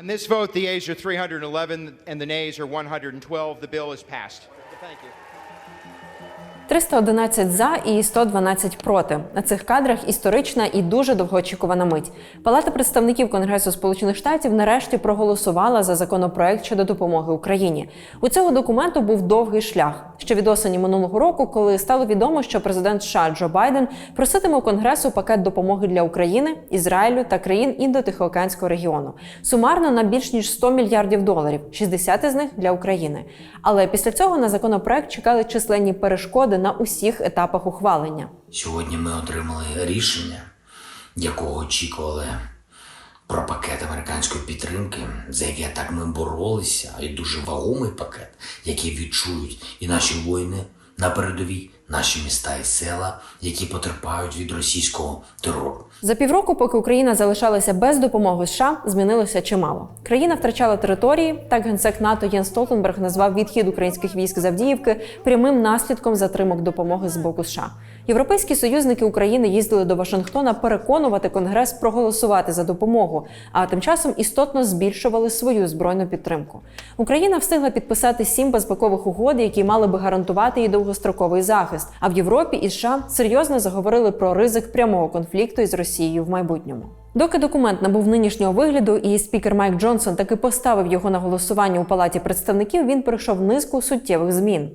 On this vote, the ayes are 311 and the nays are 112. The bill is passed. 311 за і 112 проти. На цих кадрах історична і дуже довгоочікувана мить. Палата представників Конгресу Сполучених Штатів нарешті проголосувала за законопроект щодо допомоги Україні. У цього документу був довгий шлях. Ще від осені минулого року, коли стало відомо, що президент США Джо Байден проситиме у Конгресу пакет допомоги для України, Ізраїлю та країн індотихоокеанського регіону. Сумарно на більш ніж 100 мільярдів доларів, 60 із них для України. Але після цього на законопроект чекали численні перешкоди на усіх етапах ухвалення. Сьогодні ми отримали рішення, якого очікували про пакет американської підтримки, за яке так ми боролися, і дуже вагомий пакет, який відчують і наші воїни на передовій, наші міста і села, які потерпають від російського терору. За півроку, поки Україна залишалася без допомоги США, змінилося чимало. Країна втрачала території. Так генсек НАТО Єн Столтенберг назвав відхід українських військ з Авдіївки прямим наслідком затримок допомоги з боку США. Європейські союзники України їздили до Вашингтона переконувати Конгрес проголосувати за допомогу, а тим часом істотно збільшували свою збройну підтримку. Україна встигла підписати сім безпекових угод, які мали би гарантувати їй довгостроковий захист. А в Європі і США серйозно заговорили про ризик прямого конфлікту із Росією в майбутньому. Доки документ набув нинішнього вигляду, і спікер Майк Джонсон таки поставив його на голосування у палаті представників, він пройшов низку суттєвих змін.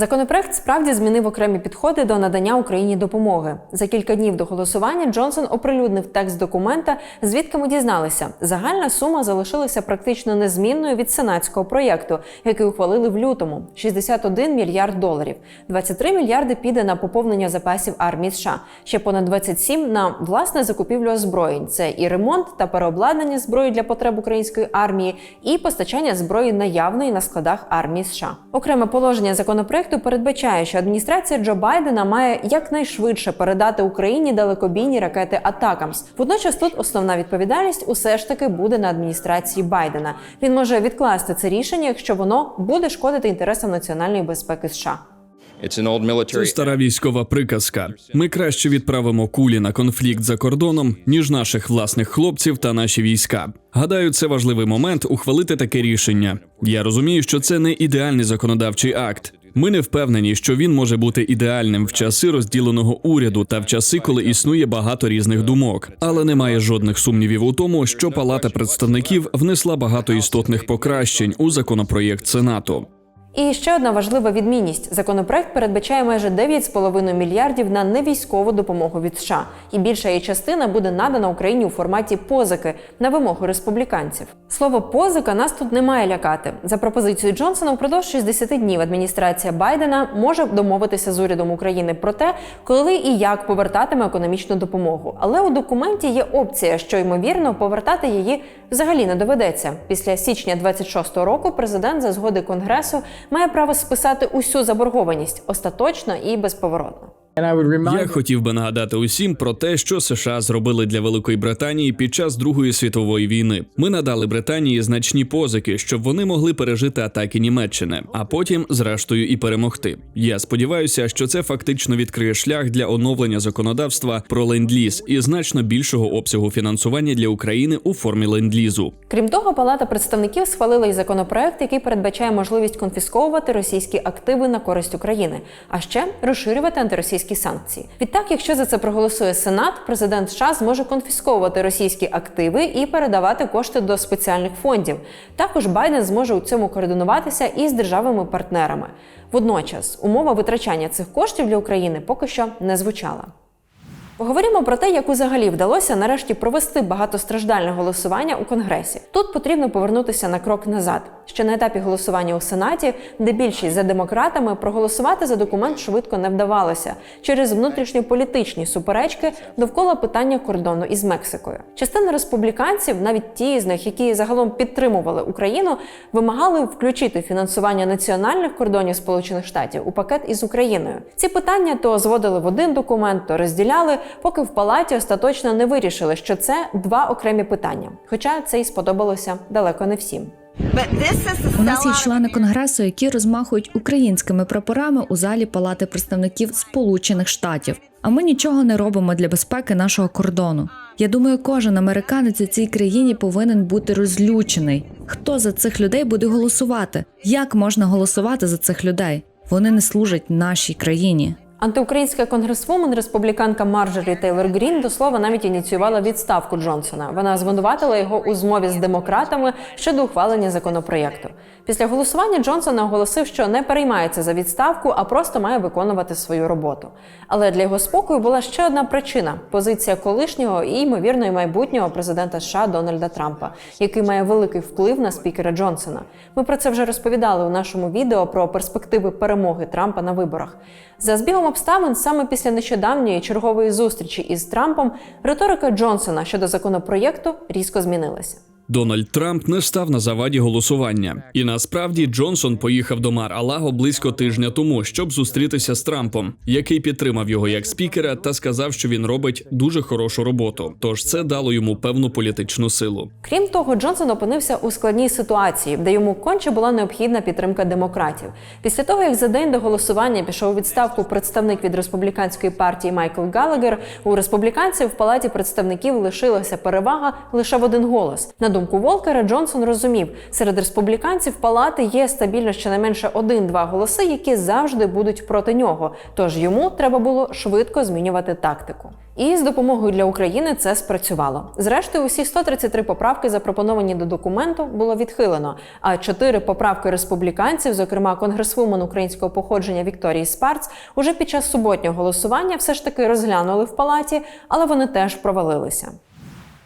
Законопроект справді змінив окремі підходи до надання Україні допомоги. За кілька днів до голосування Джонсон оприлюднив текст документа, звідки ми дізналися, загальна сума залишилася практично незмінною від сенатського проєкту, який ухвалили в лютому 61 мільярд доларів. 23 мільярди піде на поповнення запасів армії США, ще понад 27 – на власне закупівлю озброєнь. Це і ремонт та переобладнання зброї для потреб української армії, і постачання зброї наявної на складах армії США. Окреме положення законопроекту передбачає, що адміністрація Джо Байдена має якнайшвидше передати Україні далекобійні ракети Атакамс. Водночас тут основна відповідальність усе ж таки буде на адміністрації Байдена. Він може відкласти це рішення, якщо воно буде шкодити інтересам національної безпеки США. Це стара військова приказка. Ми краще відправимо кулі на конфлікт за кордоном, ніж наших власних хлопців та наші війська. Гадаю, це важливий момент ухвалити таке рішення. Я розумію, що це не ідеальний законодавчий акт. Ми не впевнені, що він може бути ідеальним в часи розділеного уряду та в часи, коли існує багато різних думок. Але немає жодних сумнівів у тому, що Палата представників внесла багато істотних покращень у законопроєкт Сенату. І ще одна важлива відмінність: законопроект передбачає майже 9,5 мільярдів на невійськову допомогу від США, і більша її частина буде надана Україні у форматі позики на вимогу республіканців. Слово позика нас тут не має лякати. За пропозицією Джонсона, впродовж 60 днів адміністрація Байдена може домовитися з урядом України про те, коли і як повертатиме економічну допомогу. Але у документі є опція, що ймовірно повертати її взагалі не доведеться. Після січня 26-го року президент за згоди конгресу має право списати усю заборгованість остаточно і безповоротно. Я хотів би нагадати усім про те, що США зробили для Великої Британії під час Другої світової війни. Ми надали Британії значні позики, щоб вони могли пережити атаки Німеччини, а потім, зрештою, і перемогти. Я сподіваюся, що це фактично відкриє шлях для оновлення законодавства про ленд-ліз і значно більшого обсягу фінансування для України у формі ленд-лізу. Крім того, Палата представників схвалила й законопроект, який передбачає можливість конфісковувати російські активи на користь України, а ще розширювати антиросійські санкції. Відтак, якщо за це проголосує Сенат, президент США зможе конфісковувати російські активи і передавати кошти до спеціальних фондів. Також Байден зможе у цьому координуватися із державами партнерами. Водночас, умова витрачання цих коштів для України поки що не звучала. Поговоримо про те, як взагалі вдалося нарешті провести багатостраждальне голосування у Конгресі. Тут потрібно повернутися на крок назад. Ще на етапі голосування у Сенаті, де більшість за демократами проголосувати за документ швидко не вдавалося через внутрішньополітичні суперечки довкола питання кордону із Мексикою. Частина республіканців, навіть ті з них, які загалом підтримували Україну, вимагали включити фінансування національних кордонів Сполучених Штатів у пакет із Україною. Ці питання то зводили в один документ, то розділяли, поки в палаті остаточно не вирішили, що це два окремі питання. Хоча це й сподобалося далеко не всім. У нас є члени конгресу, які розмахують українськими прапорами у залі Палати представників Сполучених Штатів. А ми нічого не робимо для безпеки нашого кордону. Я думаю, кожен американець у цій країні повинен бути розлючений. Хто за цих людей буде голосувати? Як можна голосувати за цих людей? Вони не служать нашій країні. Антиукраїнська конгресвумен, республіканка Марджорі Тейлор Грін до слова навіть ініціювала відставку Джонсона. Вона звинуватила його у змові з демократами щодо ухвалення законопроєкту. Після голосування Джонсон оголосив, що не переймається за відставку, а просто має виконувати свою роботу. Але для його спокою була ще одна причина: позиція колишнього і ймовірно майбутнього президента США Дональда Трампа, який має великий вплив на спікера Джонсона. Ми про це вже розповідали у нашому відео про перспективи перемоги Трампа на виборах. За збігом обставин, саме після нещодавньої чергової зустрічі із Трампом, риторика Джонсона щодо законопроєкту різко змінилася. Дональд Трамп не став на заваді голосування, і насправді Джонсон поїхав до Мар Алаго близько тижня тому, щоб зустрітися з Трампом, який підтримав його як спікера та сказав, що він робить дуже хорошу роботу. Тож це дало йому певну політичну силу. Крім того, Джонсон опинився у складній ситуації, де йому конче була необхідна підтримка демократів. Після того, як за день до голосування пішов у відставку представник від республіканської партії Майкл Галагер, у республіканців в палаті представників лишилася перевага лише в один голос. На думку Волкера, Джонсон розумів, серед республіканців палати є стабільно щонайменше один-два голоси, які завжди будуть проти нього. Тож йому треба було швидко змінювати тактику. І з допомогою для України це спрацювало. Зрештою, усі 133 поправки, запропоновані до документу, було відхилено. А чотири поправки республіканців, зокрема конгресвумен українського походження Вікторії Спарц, уже під час суботнього голосування все ж таки розглянули в палаті, але вони теж провалилися.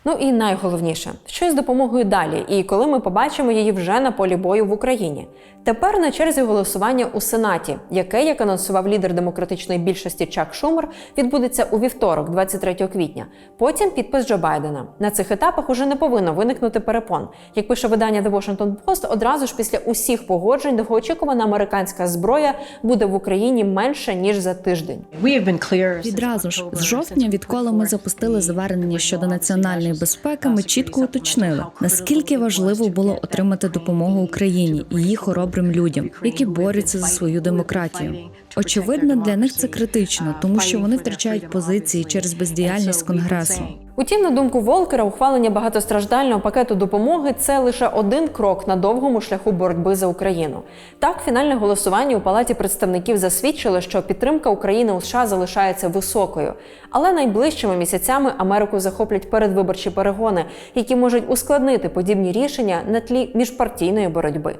Ну і найголовніше, що з допомогою далі, і коли ми побачимо її вже на полі бою в Україні. Тепер на черзі голосування у Сенаті, яке, як анонсував лідер демократичної більшості Чак Шумер, відбудеться у вівторок, 23 квітня. Потім підпис Джо Байдена. На цих етапах уже не повинно виникнути перепон. Як пише видання The Washington Post, одразу ж після усіх погоджень довгоочікувана американська зброя буде в Україні менше ніж за тиждень. Відразу ж з жовтня, відколи ми запустили звернення щодо національної безпеки, ми чітко уточнили, наскільки важливо було отримати допомогу Україні і її хоробрим людям, які борються за свою демократію. Очевидно, для них це критично, тому що вони втрачають позиції через бездіяльність конгресу. Утім, на думку Волкера, ухвалення багатостраждального пакету допомоги це лише один крок на довгому шляху боротьби за Україну. Так, фінальне голосування у палаті представників засвідчило, що підтримка України у США залишається високою. Але найближчими місяцями Америку захоплять передвиборчі перегони, які можуть ускладнити подібні рішення на тлі міжпартійної боротьби.